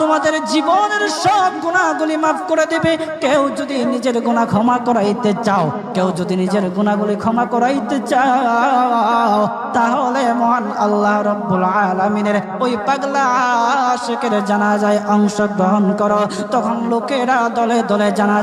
তোমাদের জীবনের সব গুণাগুলি মাফ করে দেবে। কেউ যদি নিজের গুণা ক্ষমা করাইতে চাও, কেউ যদি নিজের গুণাগুলি ক্ষমা করাইতে চাও, তাহলে মহান আল্লাহ রব্বুল আলমিনের ওই পাগলা আশেকের জানাজায় অংশগ্রহণ করো। তখন লোকেরা দলে দলে জানাজা